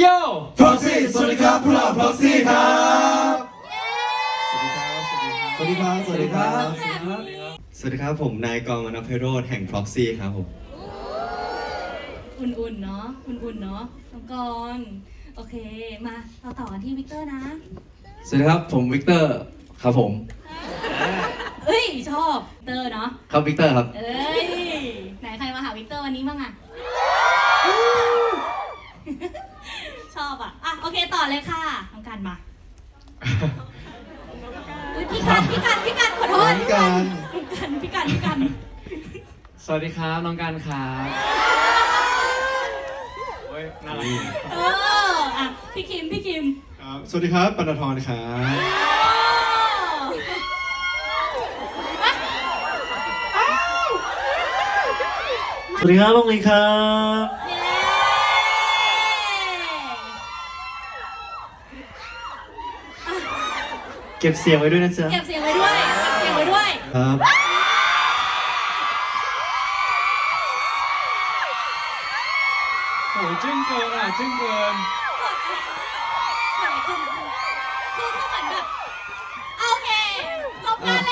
โย Proxy สวัสดีครับพวกเรา Proxy ครับ สวัสดีครับ สวัสดีครับ สวัสดีครับ ผมนายกองอนัพไพโรธแห่ง Proxy ครับผม อุ่นๆ เนาะ อุ่นๆ เนาะน้องกรณ์โอเค มาเราต่อกันที่วิกเตอร์นะ สวัสดีครับ ผมวิกเตอร์ ครับผม เอ้ย ชอบเตอร์เนาะ ครับวิกเตอร์ครับ เอ้ย ไหนใครมาหาวิกเตอร์วันนี้บ้างอะชอบอะอะ โอเคต่อเลยค่ะน้องการมาอุ๊ยพี่กันพี่กันพี่กันขอโทษพี่กันพี่กันพี่กันพี่กันสวัสดีครับน้องการครับโอ้ยน่ารักเอออะพี่คิมพี่คิมครับสวัสดีครับปนทรครับสวัสดีครับลงลีครับ เก็บเสียงไว้ด้วยนะเจ้าเก็บเสียงไว้ด้วยเก็บเสียงไว้ด้วย ครับโหจึ้งเกินอะจึ้งเกิน คือคือเหมือนแบบ โอเค จบงานแล้ว